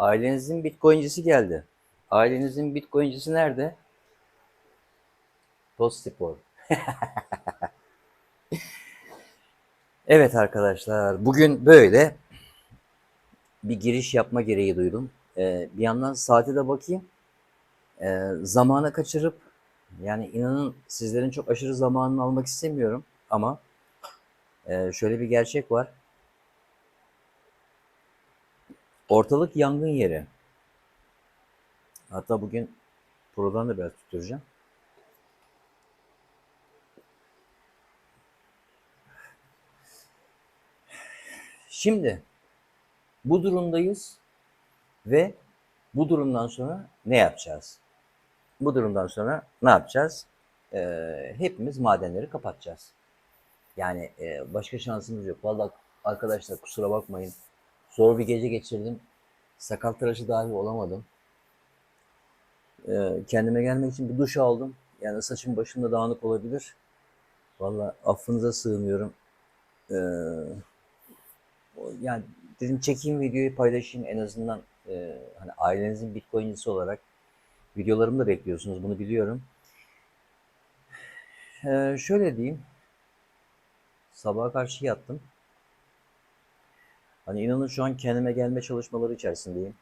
Ailenizin bitcoincisi geldi. Ailenizin bitcoincisi nerede? Tostipor. evet arkadaşlar, bugün böyle bir giriş yapma gereği duydum. Ee, bir yandan saate de bakayım. Ee, zamanı kaçırıp, yani inanın sizlerin çok aşırı zamanını almak istemiyorum ama e, şöyle bir gerçek var. Ortalık yangın yeri. Hatta bugün prodan da biraz tutturacağım. Şimdi bu durumdayız ve bu durumdan sonra ne yapacağız? Bu durumdan sonra ne yapacağız? Ee, hepimiz madenleri kapatacağız. Yani e, başka şansımız yok. Vallahi arkadaşlar kusura bakmayın. Zor bir gece geçirdim. Sakal tıraşı dahi olamadım. Ee, kendime gelmek için bir duş aldım. Yani saçım başım da dağınık olabilir. Vallahi affınıza sığınıyorum. Ee, yani dedim çekeyim videoyu paylaşayım en azından e, hani ailenizin bitcoin'cisi olarak videolarımı da bekliyorsunuz bunu biliyorum. Ee, şöyle diyeyim. Sabaha karşı yattım. Hani inanın şu an kendime gelme çalışmaları içerisindeyim.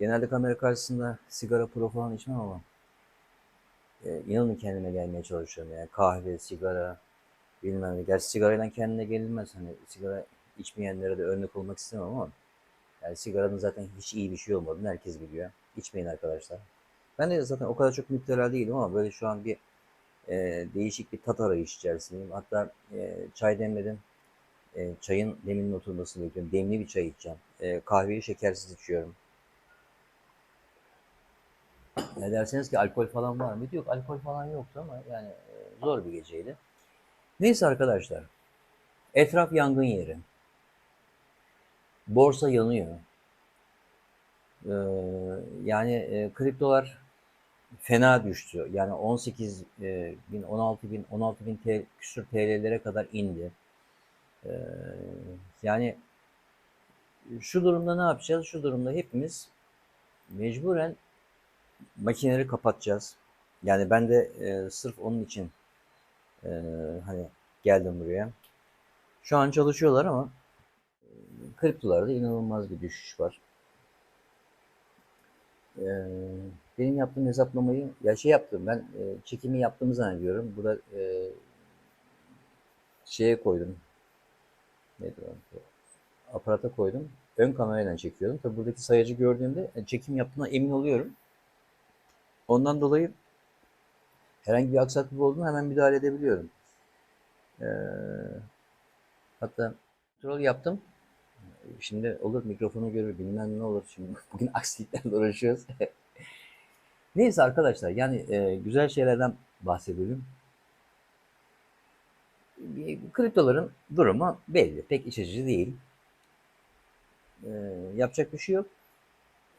Genelde kamera karşısında sigara pro falan içmem ama e, inanın kendime gelmeye çalışıyorum yani kahve, sigara bilmem ne. Gerçi sigarayla kendine gelinmez hani sigara içmeyenlere de örnek olmak istemem ama yani sigaranın zaten hiç iyi bir şey olmadığını herkes biliyor. İçmeyin arkadaşlar. Ben de zaten o kadar çok müptela değilim ama böyle şu an bir e, değişik bir tat arayış içerisindeyim. Hatta e, çay demledim. E, çayın deminin oturmasını bekliyorum. Demli bir çay içeceğim. E, kahveyi şekersiz içiyorum. Ne derseniz ki alkol falan var mı? Yok alkol falan yoktu ama yani e, zor bir geceydi. Neyse arkadaşlar. Etraf yangın yeri. Borsa yanıyor. Ee, yani e, kriptolar fena düştü. Yani 18 e, bin, 16 bin, 16 bin TL, küsur TL'lere kadar indi. Ee, yani şu durumda ne yapacağız? Şu durumda hepimiz mecburen makineleri kapatacağız. Yani ben de e, sırf onun için e, hani geldim buraya. Şu an çalışıyorlar ama e, kriptolarda inanılmaz bir düşüş var. E, benim yaptığım hesaplamayı ya şey yaptım ben e, çekimi yaptığımı zannediyorum. Burada e, şeye koydum. Neydi o? Aparata koydum. Ön kamerayla çekiyordum. Tabii buradaki sayacı gördüğümde e, çekim yaptığına emin oluyorum. Ondan dolayı herhangi bir aksaklık olduğunu hemen müdahale edebiliyorum. Ee, hatta kontrol yaptım. Şimdi olur mikrofonu görür bilmem ne olur. Şimdi bugün aksiliklerle uğraşıyoruz. Neyse arkadaşlar yani e, güzel şeylerden bahsedelim. Bir- Kriptoların durumu belli. Pek iç açıcı değil. Ee, yapacak bir şey yok.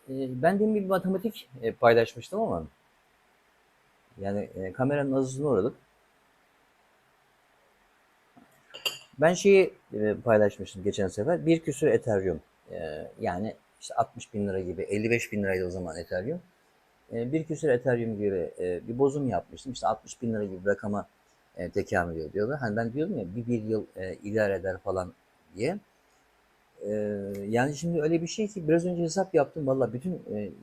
Ee, ben demin bir matematik e, paylaşmıştım ama yani e, kameranın azizliğine uğradık. Ben şeyi e, paylaşmıştım geçen sefer. Bir küsür Ethereum. E, yani işte 60 bin lira gibi. 55 bin liraydı o zaman Ethereum. E, bir küsür Ethereum gibi e, bir bozum yapmıştım. İşte 60 bin lira gibi bir rakama e, tekamül ediyor diyorlar. Hani ben diyordum ya bir, bir yıl e, idare eder falan diye. E, yani şimdi öyle bir şey ki biraz önce hesap yaptım. Valla bütün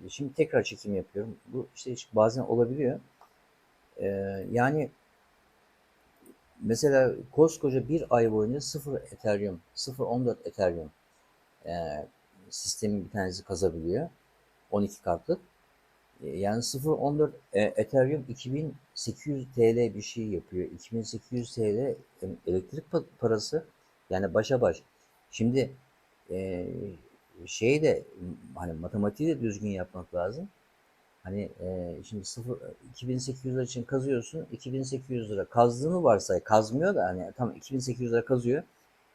şimdi tekrar çekim yapıyorum. Bu işte bazen olabiliyor. E, yani Mesela koskoca bir ay boyunca 0 Ethereum, 0.14 Ethereum sistemin bir tanesi kazabiliyor. 12 kartlık. E, yani 0.14 e, Ethereum 2800 TL bir şey yapıyor. 2800 TL elektrik pa- parası yani başa baş. Şimdi e, şeyi de hani matematiği de düzgün yapmak lazım. Hani e, şimdi 0 2800 lira için kazıyorsun. 2800 lira kazdığını varsay. Kazmıyor da hani tam 2800 lira kazıyor.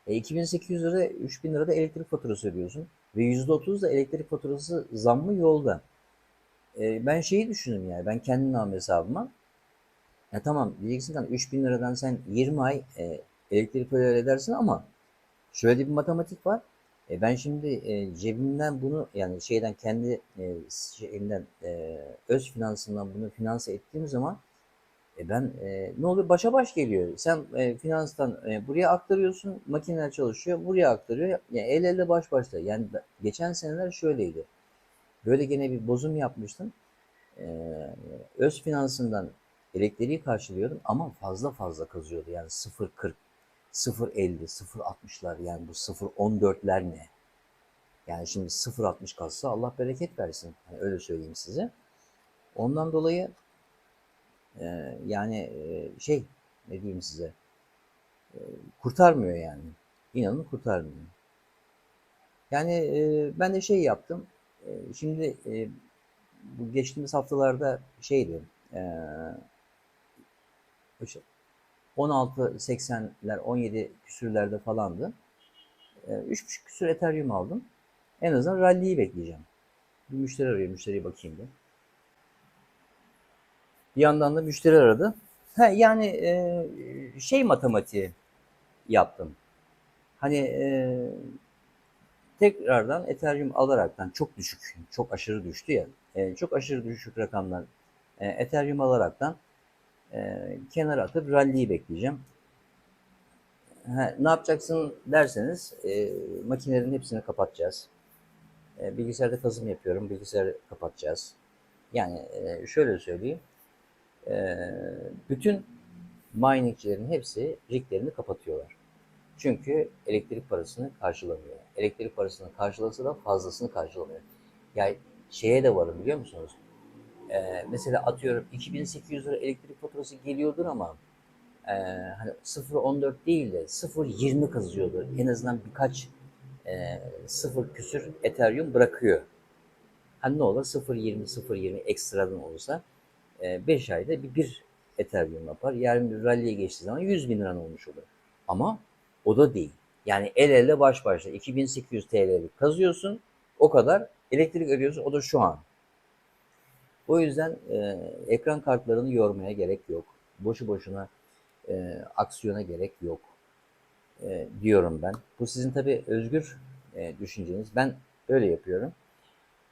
E, 2800 lira 3000 lira da elektrik faturası ödüyorsun. Ve %30 da elektrik faturası zammı yolda. E, ben şeyi düşündüm yani. Ben kendi nam hesabıma. Ya tamam diyeceksin ki hani 3000 liradan sen 20 ay e, elektrik ödemesi edersin ama Şöyle bir matematik var. E ben şimdi e, cebimden bunu yani şeyden kendi e, şeyinden e, öz finansından bunu finanse ettiğim zaman e ben e, ne oluyor? Başa baş geliyor. Sen e, finanstan e, buraya aktarıyorsun, makineler çalışıyor, buraya aktarıyor. Yani el ele baş başta. Yani geçen seneler şöyleydi. Böyle gene bir bozum yapmıştım. E, öz finansından elektriği karşılıyordum ama fazla fazla kazıyordu. Yani 0.40, 0.50, 0.60'lar yani bu 0.14'ler ne? Yani şimdi 0.60 kalsa Allah bereket versin. Hani öyle söyleyeyim size. Ondan dolayı ee, yani e, şey ne diyeyim size e, kurtarmıyor yani. İnanın kurtarmıyor. Yani e, ben de şey yaptım. E, şimdi e, bu geçtiğimiz haftalarda şeydi e, işte 16.80'ler 17 küsürlerde falandı. E, 3.5 küsür Ethereum aldım. En azından rally'yi bekleyeceğim. Bir müşteri arıyor. Müşteriye bakayım bir. Bir yandan da müşteri aradı. Ha, yani e, şey matematiği yaptım. Hani e, tekrardan Ethereum alaraktan çok düşük, çok aşırı düştü ya. e, çok aşırı düşük rakamlar e, Ethereum alaraktan e, kenara atıp rally'yi bekleyeceğim. Ne yapacaksın derseniz makinelerin hepsini kapatacağız. Bilgisayarda kazım yapıyorum. Bilgisayarı kapatacağız. Yani şöyle söyleyeyim. Bütün miningçilerin hepsi riglerini kapatıyorlar. Çünkü elektrik parasını karşılamıyor. Elektrik parasını karşılasa da fazlasını karşılamıyor. Yani şeye de varım biliyor musunuz? Ee, mesela atıyorum 2800 lira elektrik faturası geliyordur ama e, hani 0.14 değil de 0.20 kazıyordur. En azından birkaç e, 0 küsür Ethereum bırakıyor. Hani ne olur 0.20 0.20 ekstradan olursa 5 ayda bir, bir Ethereum yapar. Yarın bir rally'ye geçtiği zaman 100 bin liran olmuş olur. Ama o da değil. Yani el ele baş başa 2800 TL'lik kazıyorsun. O kadar elektrik ödüyorsun. O da şu an. O yüzden e, ekran kartlarını yormaya gerek yok. Boşu boşuna e, aksiyona gerek yok e, diyorum ben. Bu sizin tabii özgür e, düşünceniz. Ben öyle yapıyorum.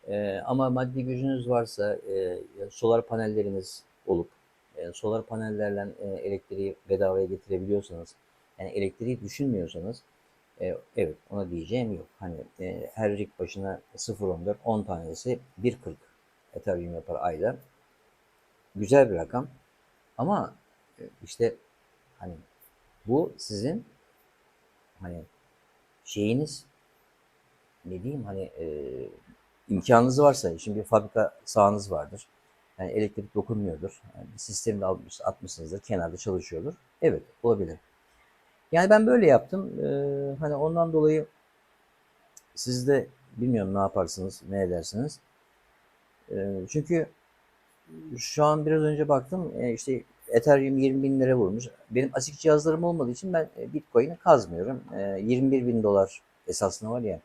Ee, ama maddi gücünüz varsa e, solar panelleriniz olup e, solar panellerle e, elektriği bedavaya getirebiliyorsanız yani elektriği düşünmüyorsanız e, evet ona diyeceğim yok. Hani e, her rig başına 0.14 10 tanesi 1.40 Ethereum yapar ayda. Güzel bir rakam. Ama e, işte hani bu sizin hani şeyiniz ne diyeyim hani e, imkanınız varsa, şimdi bir fabrika sahanız vardır. Yani elektrik dokunmuyordur. Yani bir sistemi de almış, atmışsınızdır, kenarda çalışıyordur. Evet, olabilir. Yani ben böyle yaptım. Ee, hani ondan dolayı siz de bilmiyorum ne yaparsınız, ne edersiniz. Ee, çünkü şu an biraz önce baktım, e, işte Ethereum 20 bin lira vurmuş. Benim ASIC cihazlarım olmadığı için ben e, Bitcoin'i kazmıyorum. E, 21 bin dolar esasında var ya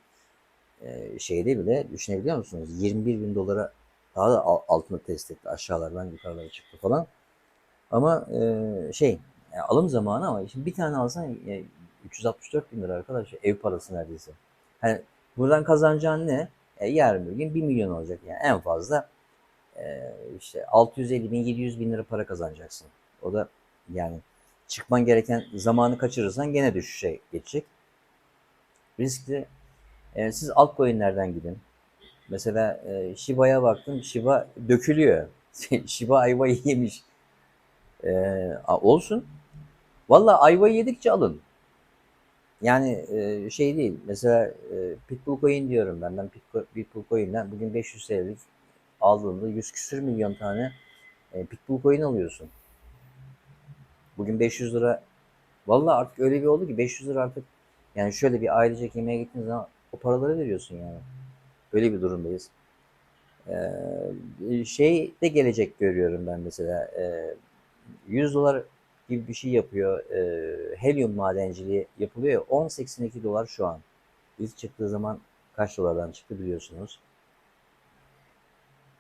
e, şeyde bile düşünebiliyor musunuz? 21 bin dolara daha da altını test etti. Aşağılardan yukarılara çıktı falan. Ama e, şey yani alım zamanı ama şimdi bir tane alsan e, 364 bin lira arkadaş ev parası neredeyse. Hani buradan kazanacağın ne? E, yarın bir gün 1 milyon olacak yani en fazla e, işte 650 bin 700 bin lira para kazanacaksın. O da yani çıkman gereken zamanı kaçırırsan gene düşüşe geçecek. Riskli e, siz altcoin'lerden gidin. Mesela e, Shiba'ya baktım. Shiba dökülüyor. Shiba ayvayı yemiş. E, olsun. Valla ayvayı yedikçe alın. Yani e, şey değil. Mesela e, Pitbull Coin diyorum ben. Ben Pitbull, Pitbull Coin'den bugün 500 TL'lik aldığında 100 küsür milyon tane e, Pitbull Coin alıyorsun. Bugün 500 lira Valla artık öyle bir oldu ki 500 lira artık yani şöyle bir ailecek yemeğe gittiğiniz zaman o paraları veriyorsun yani. Böyle bir durumdayız. Ee, şey de gelecek görüyorum ben mesela. Ee, 100 dolar gibi bir şey yapıyor. Ee, helyum madenciliği yapılıyor. 10.82 dolar şu an. İlk çıktığı zaman kaç dolardan çıktı biliyorsunuz.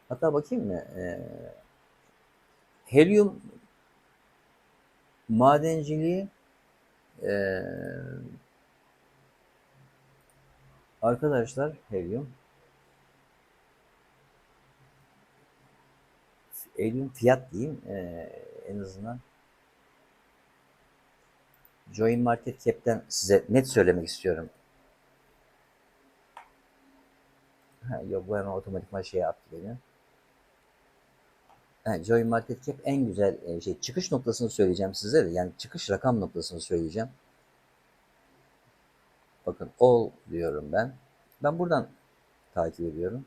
Hatta bakayım mı? Ee, helyum madenciliği e, Arkadaşlar helyum helyum fiyat diyeyim ee, en azından Join Market Cap'ten size net söylemek istiyorum. Ha, yok bu hemen otomatikman şey yaptı beni. Ha, Join Market Cap en güzel e, şey çıkış noktasını söyleyeceğim size de yani çıkış rakam noktasını söyleyeceğim. Bakın all diyorum ben. Ben buradan takip ediyorum.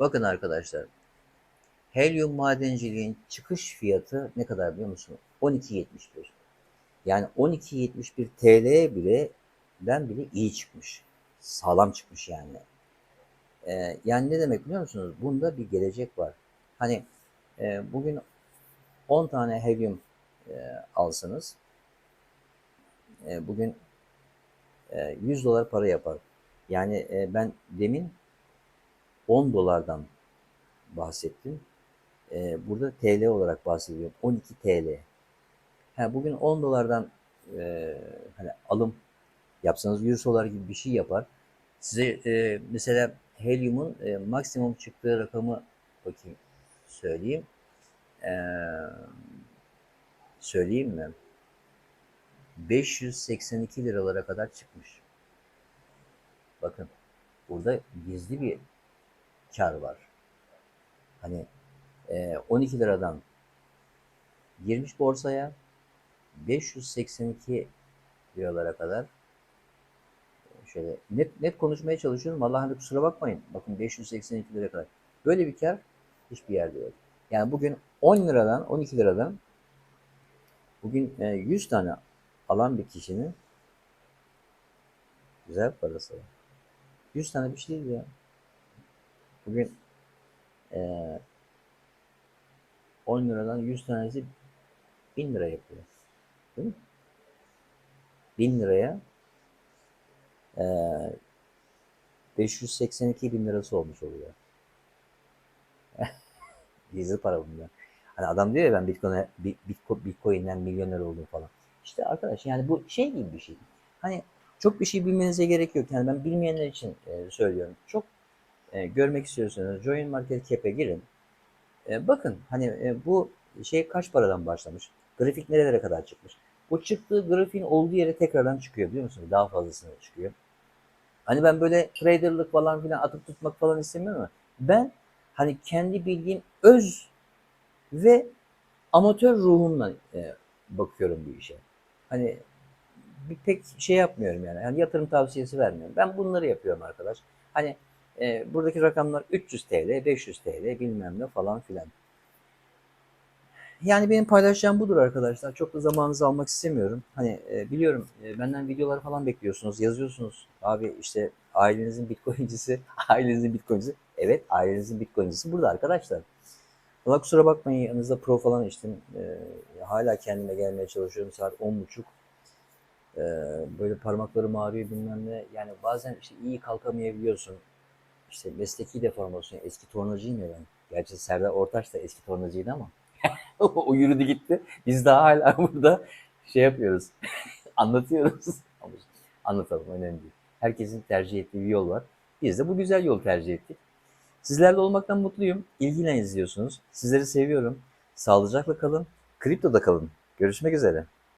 Bakın arkadaşlar. Helyum madenciliğin çıkış fiyatı ne kadar biliyor musun? 12.71. Yani 12.71 TL bile den bile iyi çıkmış. Sağlam çıkmış yani. Ee, yani ne demek biliyor musunuz? Bunda bir gelecek var. Hani e, bugün 10 tane helyum e, alsanız e, bugün e, 100 dolar para yapar. Yani e, ben demin 10 dolardan bahsettim. E, burada TL olarak bahsediyorum. 12 TL. Ha, bugün 10 dolardan e, hani alım yapsanız 100 dolar gibi bir şey yapar. Size e, mesela helyumun e, maksimum çıktığı rakamı bakayım söyleyeyim. E, söyleyeyim mi? 582 liralara kadar çıkmış. Bakın burada gizli bir kar var. Hani e, 12 liradan girmiş borsaya 582 liralara kadar şöyle net net konuşmaya çalışıyorum. Vallahi hani kusura bakmayın. Bakın 582 lira kadar. Böyle bir kar hiçbir yerde yok. Yani bugün 10 liradan 12 liradan bugün e, 100 tane alan bir kişinin güzel parası var. 100 tane bir şey değil ya. Bugün e, 10 liradan 100 tanesi 1000 lira yapıyor. Değil mi? 1000 liraya e, 582 bin lirası olmuş oluyor. Gizli para bunlar. Hani adam diyor ya ben Bitcoin'e Bitcoin, Bitcoin'den milyoner oldum falan. İşte arkadaş yani bu şey gibi bir şey. Hani çok bir şey bilmenize gerek yok. Yani ben bilmeyenler için e, söylüyorum. Çok e, görmek istiyorsanız Join Market Cap'e girin. E, bakın hani e, bu şey kaç paradan başlamış? Grafik nerelere kadar çıkmış? Bu çıktığı grafiğin olduğu yere tekrardan çıkıyor biliyor musunuz? Daha fazlasına çıkıyor. Hani ben böyle traderlık falan filan atıp tutmak falan istemiyorum ama ben hani kendi bildiğim öz ve amatör ruhumla e, bakıyorum bu işe. Hani bir pek şey yapmıyorum yani. yani. Yatırım tavsiyesi vermiyorum. Ben bunları yapıyorum arkadaş. Hani e, buradaki rakamlar 300 TL, 500 TL bilmem ne falan filan. Yani benim paylaşacağım budur arkadaşlar. Çok da zamanınızı almak istemiyorum. Hani e, biliyorum e, benden videolar falan bekliyorsunuz, yazıyorsunuz. Abi işte ailenizin bitcoincisi, ailenizin bitcoincisi. Evet ailenizin bitcoincisi burada arkadaşlar. Valla kusura bakmayın yanınızda pro falan içtim. E, hala kendime gelmeye çalışıyorum. Saat 10.30. E, böyle parmaklarım ağrıyor bilmem ne. Yani bazen işte iyi kalkamayabiliyorsun. İşte mesleki deformasyon. Eski tornacıyım ya ben. Gerçi Serdar Ortaç da eski tornacıydı ama. o yürüdü gitti. Biz daha hala burada şey yapıyoruz. Anlatıyoruz. Anlatalım önemli değil. Herkesin tercih ettiği bir yol var. Biz de bu güzel yol tercih ettik. Sizlerle olmaktan mutluyum. İlgiyle izliyorsunuz. Sizleri seviyorum. Sağlıcakla kalın. Kriptoda kalın. Görüşmek üzere.